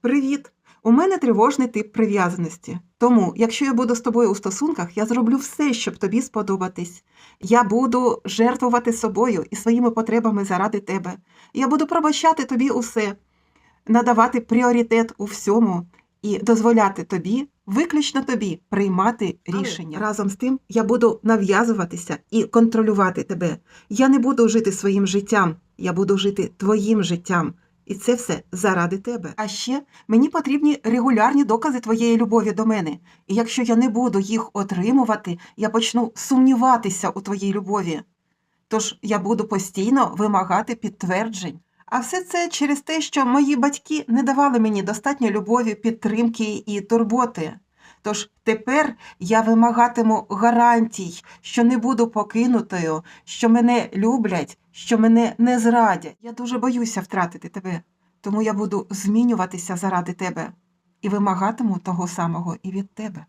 Привіт! У мене тривожний тип прив'язаності. Тому, якщо я буду з тобою у стосунках, я зроблю все, щоб тобі сподобатись. Я буду жертвувати собою і своїми потребами заради тебе. Я буду пробачати тобі усе, надавати пріоритет у всьому і дозволяти тобі, виключно тобі, приймати Але рішення. Разом з тим я буду нав'язуватися і контролювати тебе. Я не буду жити своїм життям, я буду жити твоїм життям. І це все заради тебе. А ще мені потрібні регулярні докази твоєї любові до мене. І якщо я не буду їх отримувати, я почну сумніватися у твоїй любові. Тож я буду постійно вимагати підтверджень. А все це через те, що мої батьки не давали мені достатньо любові, підтримки і турботи. Тож тепер я вимагатиму гарантій, що не буду покинутою, що мене люблять, що мене не зрадять. Я дуже боюся втратити тебе, тому я буду змінюватися заради тебе і вимагатиму того самого і від тебе.